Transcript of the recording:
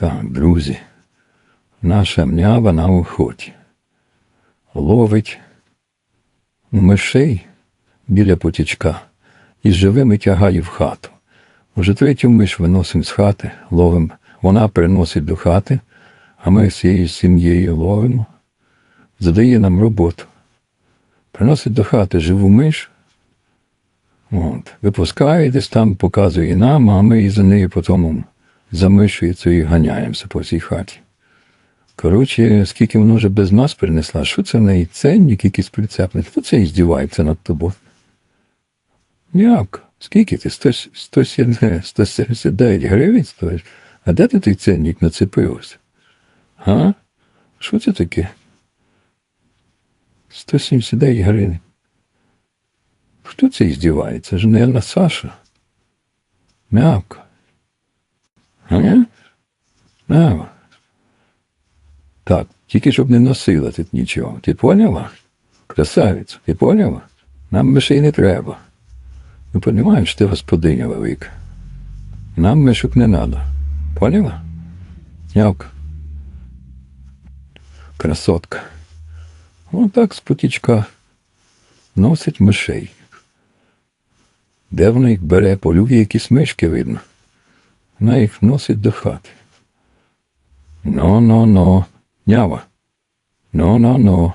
Так, друзі, наша мнява на охоті. Ловить мишей біля потічка і живими тягає в хату. Уже третю миш виносимо з хати, ловимо. Вона приносить до хати, а ми з цією сім'єю ловимо, задає нам роботу. Приносить до хати живу миш, от, випускає десь там, показує нам, а ми і за нею потім за мишою цією ганяємося по цій хаті. Коротше, скільки воно вже без нас принесла, що це в неї ценник якийсь прицепний? Хто це і здівається над тобою? Як? Скільки ти? 179 гривень стоїш? А де ти той ценник нацепився? А? Що це таке? 179 гривень. Хто це і здівається? Ж не Саша. М'явка. А? Так, тільки щоб не носила тут нічого. Ти поняла? Красавиця, ти поняла? Нам мишей не треба. Ну, розумієш, ти господиня велика. Нам мишок не треба. Поняла? Нявка. Красотка. Отак з потічка носить мишей. Де вона їх бере, полює якісь мишки видно. Вона їх носить до хати. Но-но-но, нява. Ну.